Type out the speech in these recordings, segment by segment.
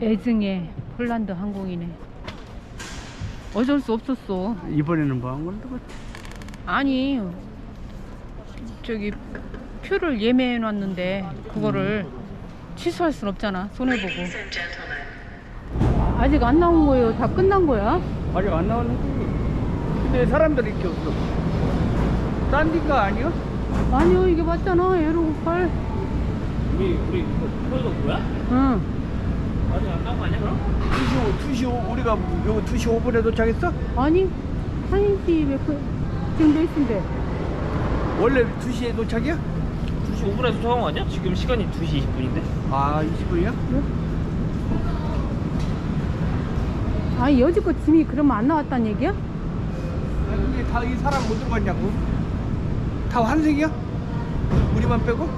애증의 폴란드 항공이네. 어쩔 수 없었어. 이번에는 뭐 한 건데 뭐. 아니, 저기 표를 예매해 놨는데 그거를 취소할 순 없잖아. 손해보고. 아직 안 나온 거예요. 다 끝난 거야? 아직 안 나왔는데. 근데 사람들이 이렇게 없어. 딴 데가 아니야? 아니요, 이게 맞잖아. 에로 98. 우리 우리 표도 뭐야? 응. 아직 안 나온 거 아니야 그럼? 2시 5, 2시 5, 우리가 요 2시 5분에 도착했어? 아니, 1시 몇 분? 지금 몇 시인데? 원래 2시에 도착이야? 2시 5분에 도착한 거 아니야? 지금 시간이 2시 20분인데? 아, 20분이야? 아니, 여지껏 짐이 그러면 안 나왔단 얘기야? 아니, 근데 다 이 사람 못 들어갔냐고. 다 환승이야? 우리만 빼고?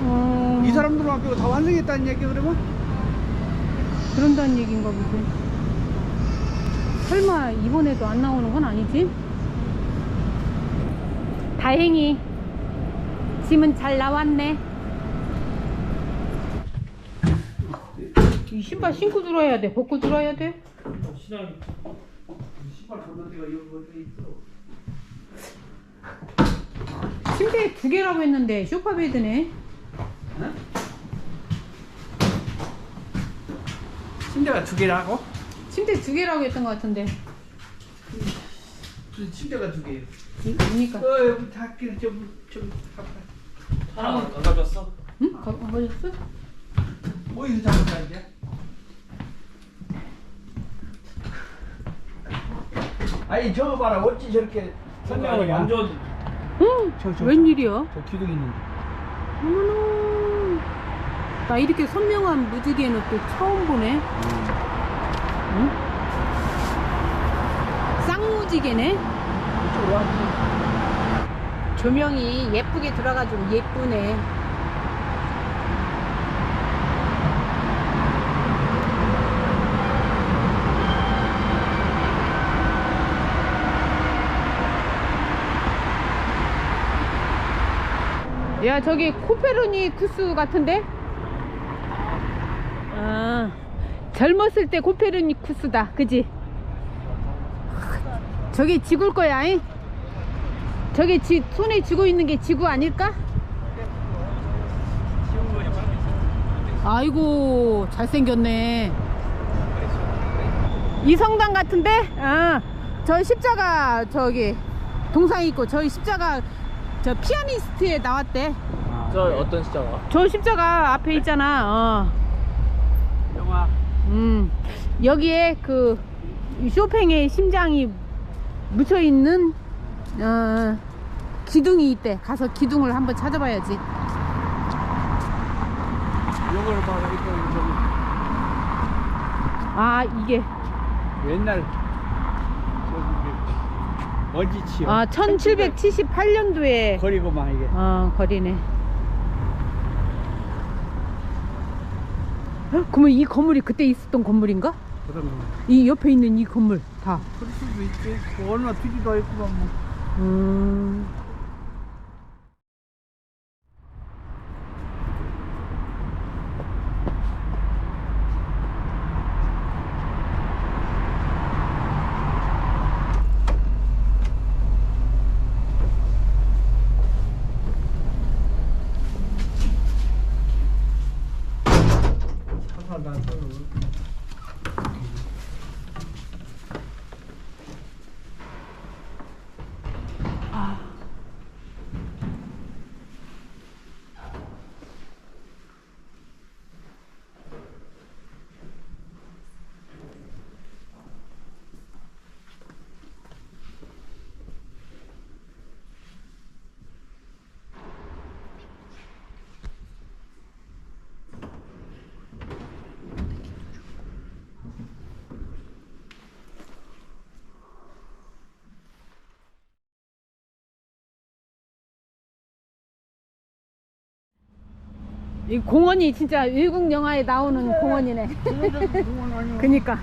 어... 이 사람들만 빼고 다 환승했다는 얘기야, 그러면? 그런다는 얘기인가 보지. 설마 이번에도 안 나오는 건 아니지? 다행히 짐은 잘 나왔네. 이 신발 신고 들어야 돼. 벗고 들어야 돼. 신발 벗는 데가 여기 어디 있어? 침대 두 개라고 했는데 쇼파 베드네. 침대가 두 개라고? 침대 두 개라고 했던 것 같은데. 침대가 두 개예요? 그러니까. 어, 여기 닫기는 좀, 좀, 아파. 하나 안 가져왔어? 응? 가, 가졌어? 어디서 잡았다, 이제? 아니, 저거 봐라. 어찌 저렇게 선명하냐? 완전 응. 저, 저, 웬일이야? 저 기둥 있는데. 어머나. 나 이렇게 선명한 무지개는 또 처음 보네. 응? 쌍무지개네. 이쪽으로 와. 조명이 예쁘게 들어가지고 예쁘네. 야 저기 코페르니 쿠스 같은데? 아 젊었을 때 코페르니 쿠스다 그지? 저기 지구일 거야 잉? 저게 지, 손에 쥐고 있는 게 지구 아닐까? 아이고 잘생겼네 이 성당 같은데? 아, 저 십자가 저기 동상 있고 저희 십자가 저 피아니스트에 나왔대 저 어떤 시장아? 저 십자가 앞에 있잖아 어. 음, 여기에 그 쇼팽의 심장이 묻혀 있는 어, 기둥이 있대. 가서 기둥을 한번 찾아봐야지. 봐라. 아 이게 옛날 저기 어지치요. 아 1778년도에 거리고만 이게. 어 거리네. 헉, 그러면 이 건물이 그때 있었던 건물인가? 그러면 이 옆에 있는 이 건물 다. 그럴 수도 있지. 뭐 얼마 뒤지도 있구만 뭐. 음. 하나 더. 이 공원이 진짜 외국 영화에 나오는 공원이네. 공원 아니야. 그니까.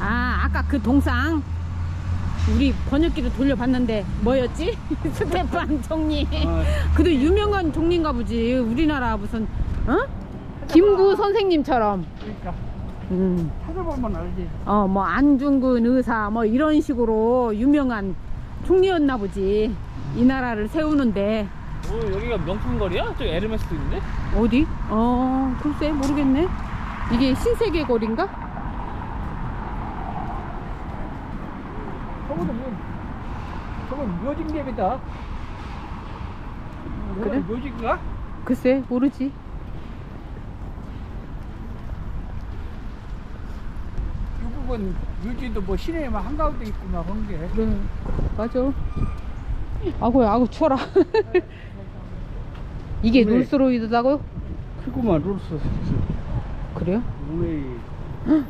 아, 아까 그 동상. 우리 번역기로 돌려봤는데 뭐였지? 스테판 총리. 어. 그도 유명한 총리인가 보지. 우리나라 무슨 어? 김구 선생님처럼. 그러니까 음. 찾아보면 알지. 어, 뭐 안중근 의사 뭐 이런 식으로 유명한 총리였나 보지. 이 나라를 세우는데 어, 여기가 명품 거리야? 저 에르메스도 있는데? 어디? 어, 글쎄 모르겠네. 이게 신세계 거리인가? 저거는 뭐, 저건 묘진개비다. 그래? 묘진가? 글쎄 모르지. 이 부분 묘지도 뭐 시내에만 한가운데 있구나 그런 게. 그래 맞아. 아고 아고 추워라. 이게 그래. 롤스로이드다고? 크구만 롤스. 그래요? 왜?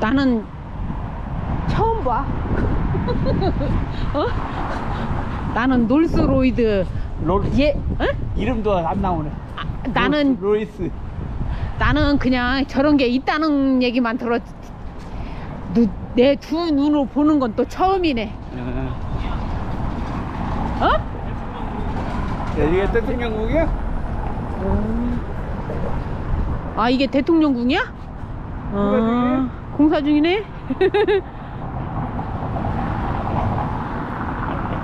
나는 처음 봐. 어? 나는 롤스로이드 롤얘 어? 이름도 안 나오네. 나는 로이스. 나는 그냥 저런 게 있다는 얘기만 들었. 내 두 눈으로 보는 건 또 처음이네. 어? 이게 대통령궁이야? 아 이게 대통령궁이야? 어, 공사 중이네.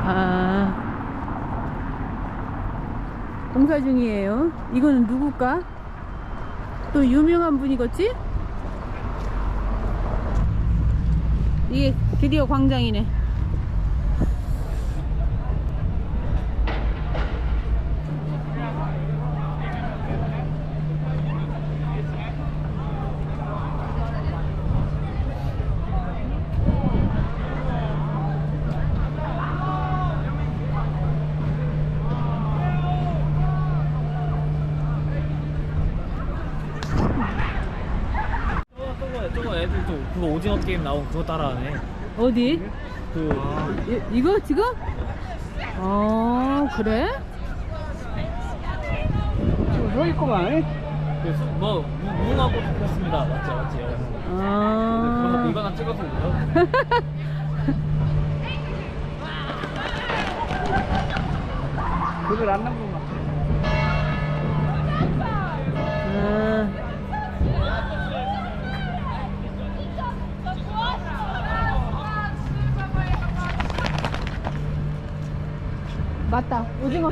아 공사 중이에요. 이거는 누굴까? 또 유명한 분이겠지? 이게 드디어 광장이네. 저거, 저거, 저거 애들 또 그거 오징어 게임 나온 그거 따라하네. 어디? 그 이, 이거 지금? 어 그래? 저 있구만. 그 수- 뭐 무- 무궁화꽃 폈습니다. 맞지 맞지. 아 이거 하나 찍어서 올려. 그걸 안 남구만. 아.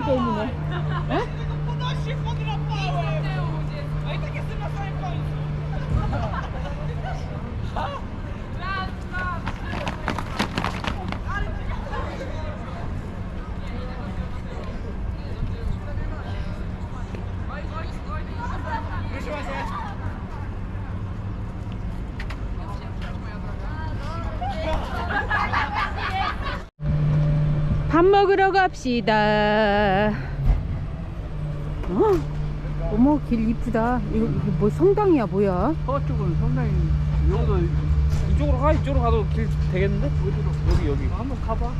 맞다 오징어 게임이네 에? 밥 먹으러 갑시다. 어? 어머 길 이쁘다. 이거, 이거 뭐 성당이야 뭐야? 저쪽은 상당히 여기도 이쪽으로 가 이쪽으로 가도 길 되겠는데? 여기 여기. 한번 가봐.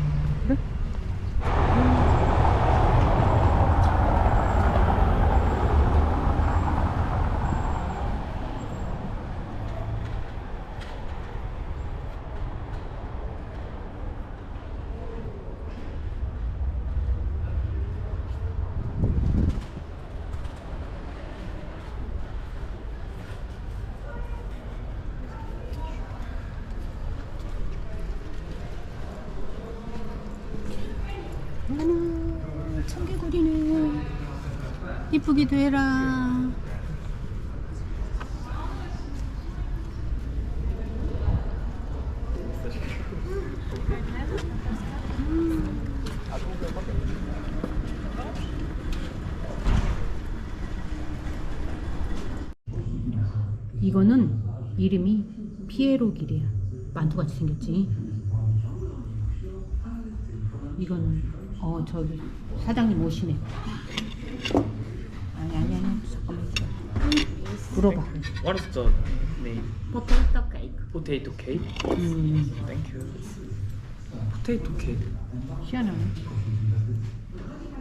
어머나 청개구리네. 이쁘기도 해라. 이거는 이름이 피에로 길이야. 만두같이 생겼지. 이거는 어 저기 사장님 오시네. 아니 아니 아니 잠깐만 물어봐. What is the name? 포테이토 케이크. Potato cake. 음 Thank you. Potato cake. 희한하네.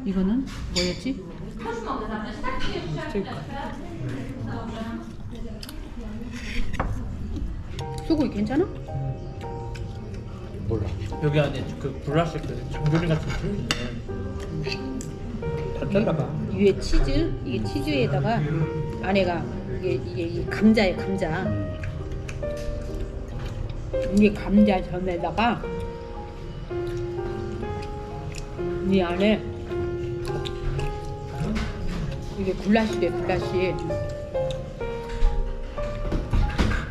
이거는 뭐였지? 소고기 괜찮아? 몰라. 여기 안에 그 블라시 그 장조림 같은 게 들어있네. 다 잘라봐. 위에 치즈 이게 치즈에다가 안에가 이게 이게, 이게 감자에 감자 이게 감자 전에다가 이 안에 이게 굴라시래 굴라시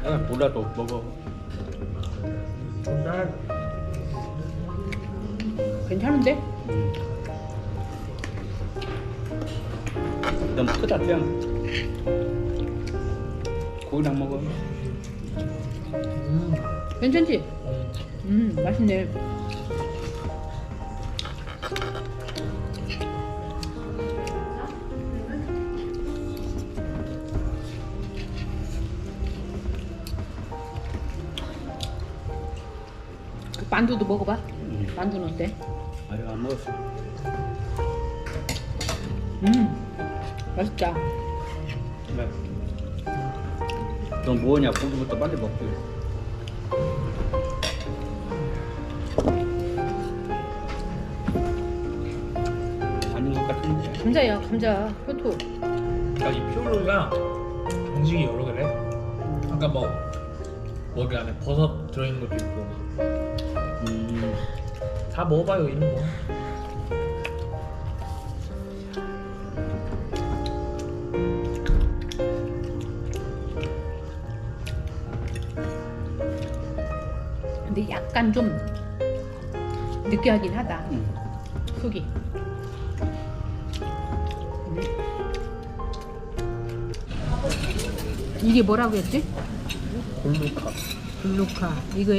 아, 몰라도 먹어. 정말 괜찮은데? 너무 크다 그냥. 고기랑 먹어. 음. 괜찮지? 음 맛있네 그 만두도 먹어봐 만두는 어때? 아유 안 먹었어. 음 맛있다 네. 너 뭐냐 고기부터 빨리 먹고. 아닌 것 같은데. 감자야 감자 효토 이 표류가 음식이 여러 개래. 아까 뭐 여기 안에 버섯 들어있는 것도 있고 음. 다 먹어봐요 이런 거. 약간 좀 느끼하긴 하다 음. 속이 음. 이게 뭐라고 했지? 골루카. 블루카 이거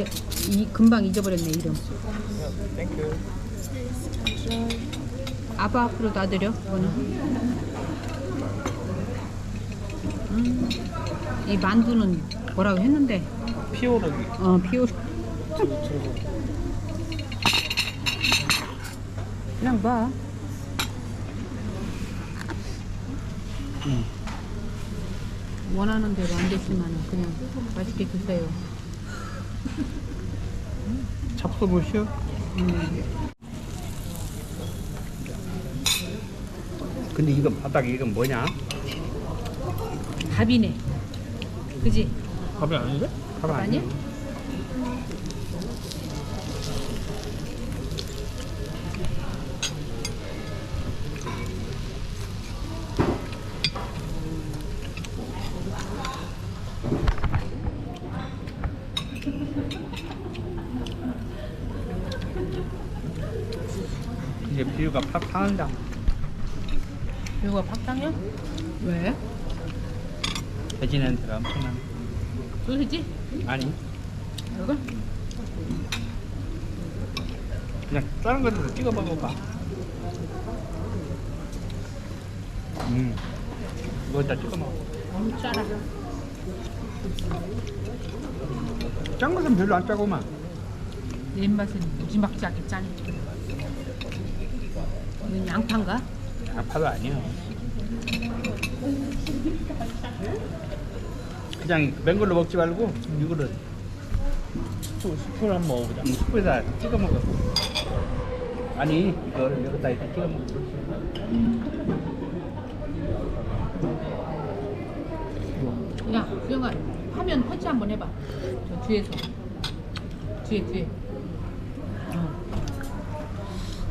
이 금방 잊어버렸네 이름 땡큐. 아빠 앞으로 놔드려 이거는 음, 이 만두는 뭐라고 했는데 피오르기. 어 피오 그냥 봐 음. 원하는 대로 안 됐지만 그냥 맛있게 드세요 잡숴보시오. 음. 근데 이건 바닥에 이건 뭐냐? 밥이네 그지? 밥이 아닌데? 밥 아니야? 이제 비유가 팍 타는다. 이거 팍탕이야? 왜? 돼지 냄새가 엄청나. 소시지? 아니 이거? 그냥 다른 것도 찍어 먹어봐. 음. 이거 다 찍어 먹어. 너무 짜라 짠 것은 별로 안 짜고만. 내 입맛은 무지막지하게 짜네 이건 양파인가? 양파도 아니야. 그냥 맨 걸로 먹지 말고 이거를 수, 수프를 한번 먹어보자. 음, 스프에다 찍어 먹어. 아니 이거를 여기다 이렇게 찍어 먹어. 야, 수영아, 화면 터치 한번 해봐. 저 뒤에서. 뒤에, 뒤에. 어.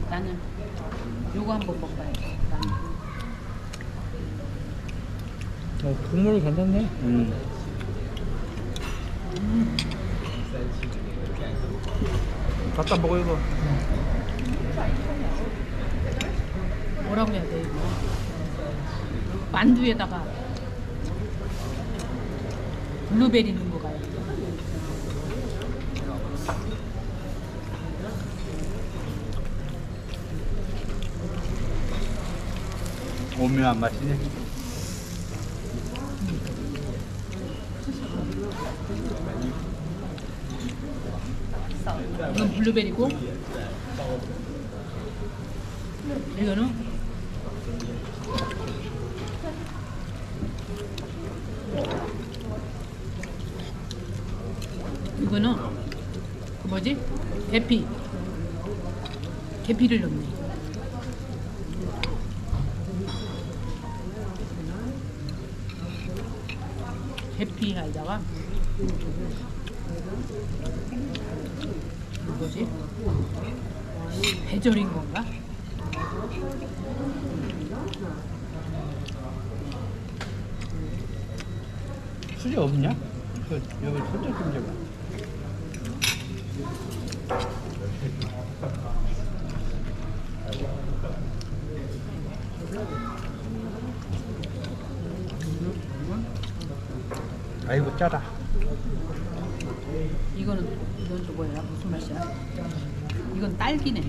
나는 요거 한번 먹어봐야 돼. 나는. 어, 국물이 괜찮네. 음. 갖다 먹어 이거. 뭐라고 해야 돼, 이거? 만두에다가 블루베리 넣은 거 가요. 오묘한 맛이네. 이건 블루베리고, 이거는 이거는 그 뭐지? 계피. 계피를 넣네. 계피에다가 뭐지? 배절인 건가? 수제 없냐? 그 여기 수제 좀 줘봐. 아이고 짜다. 이거는 이건 또 뭐야? 무슨 맛이야? 이건 딸기네.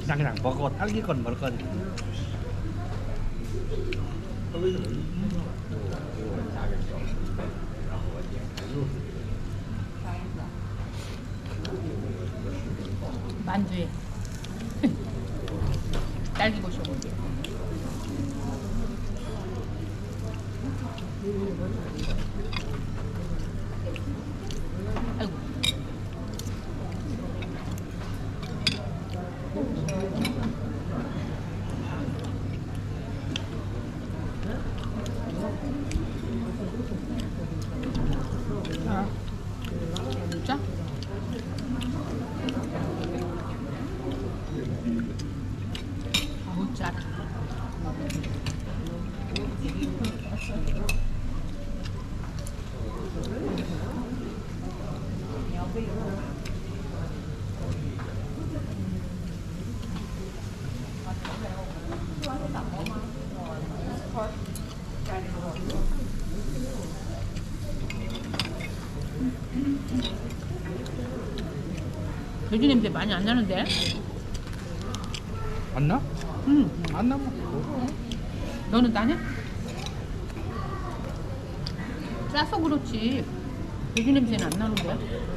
그냥 그냥 먹어 딸기 건 먹을 건. 만두에 딸기 고쇼. 아이고. 아, 진짜? 아우 짜라. 돼지 냄새 많이 안 나는데? 안 나? 응. 안 나면 먹어. 너는 나냐? 짜서 그렇지. 돼지 냄새는 안 나는데?